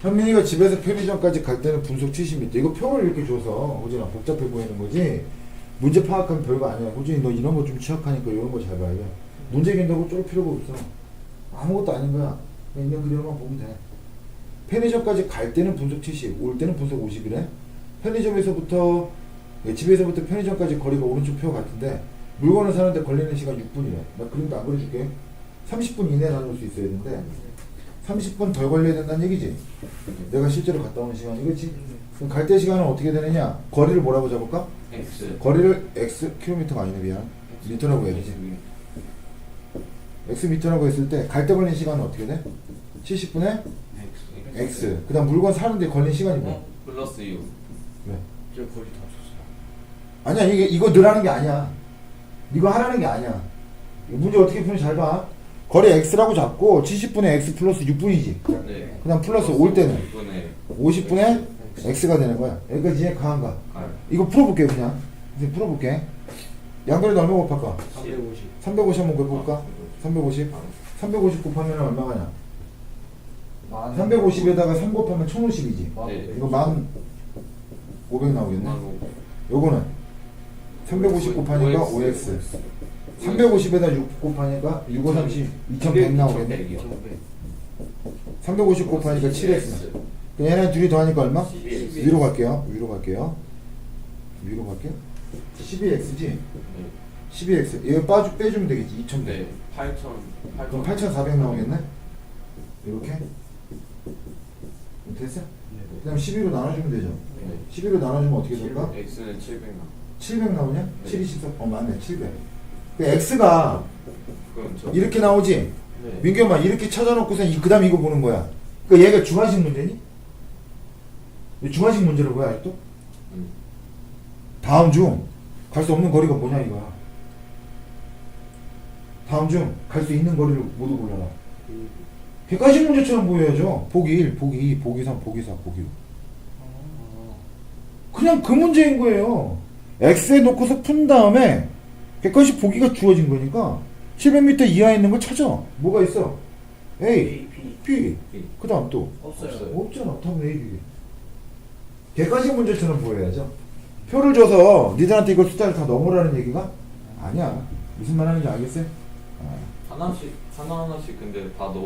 현민이가 집에서 편의점까지 갈 때는 분속 70m. 이거 표를 이렇게 줘서 호진아 복잡해 보이는 거지. 문제 파악하면 별거 아니야. 호진이 너 이런 거 좀 취약하니까 이런 거 잘 봐야 돼. 문제 낸다고 쫄 필요가 없어. 아무것도 아닌 거야. 그냥 있는 그대로만 보면 돼. 편의점까지 갈 때는 분속 70, 올 때는 분속 50이래. 편의점에서부터 예, 집에서부터 편의점까지 거리가 오른쪽 표 같은데 물건을 사는데 걸리는 시간 6분이래. 나 그림도 안 그려줄게. 30분 이내에 나눌 수 있어야 되는데 30분 덜 걸려야 된다는 얘기지. 내가 실제로 갔다 오는 시간이 그렇지. 그럼 갈 때 시간은 어떻게 되느냐? 거리를 뭐라고 잡을까? X 거리를 x 킬로미터가 아니네 미안. 미터라고 해야 되지. x 미터라고 했을 때 갈 때 걸린 시간은 어떻게 돼? 70분에 X x. 그다음 물건 사는데 걸린 시간이 뭐야? 어? 플러스 6 왜? 저 거리 다 줬어요. 아니야 이게 이거 늘하는 게 아니야. 이거 하라는 게 아니야. 이 문제 어떻게 푸는지 잘 봐. 거리 x라고 잡고 70분에 x 플러스 6분이지. 네 그다음 플러스 올 때는 6분의 50분에 x가 되는 거야. 여기까지 이해 가한가? R 이거 풀어볼게요 그냥. 선생님 풀어볼게. 양변에다 얼마 곱할까? 350. 350 한번 곱해볼까? 350. 350 곱하면 얼마가 냐? 350에다가 3 곱하면 1050이지. 네. 이거 만 500 나오겠네. 요거는 350 곱하니까 5x. 350에다 6 곱하니까 6, 5, 30, 2100 나오겠네. 350 곱하니까 7x. 얘네 둘이 더하니까 얼마? 12. 위로 갈게요. 위로 갈게요. 위로 갈게요. 12x지? 12x. 이거 빠주, 빼주면 되겠지. 2100. 네 8천 그럼 8400 나오겠네? 이렇게? 됐어? 그 다음 12로 나눠주면 되죠. 네 12로 나눠주면 어떻게 될까? X는 700나700 나오냐? 네. 7, 24. 어, 맞네. 700. 그 x가 이렇게 나오지? 네. 민규 엄마 이렇게 찾아놓고서 그 다음 이거 보는 거야. 그 얘가 중화식 문제니? 이 중화식 문제로 뭐야 아직도? 음. 다음 중 갈 수 없는 거리가 뭐냐 이거야. 다음 중 갈 수 있는 거리를 모두 골라라. 객관식 문제처럼 보여야죠. 보기 1, 보기 2, 보기 3, 보기 4, 보기 5. 그냥 그 문제인 거예요. X에 놓고서 푼 다음에 객관식 보기가 주어진 거니까 700m 이하에 있는 걸 찾아. 뭐가 있어? A, B. B. B. 그 다음 또. 없어요. 없어요. 없잖아. 답은 A, B. 객관식 문제처럼 보여야죠. 표를 줘서 니들한테 이걸 숫자를 다 넣으라는 얘기가 아니야. 무슨 말 하는지 알겠어요? 아. 하나씩 하나 하나씩 근데 다 넣어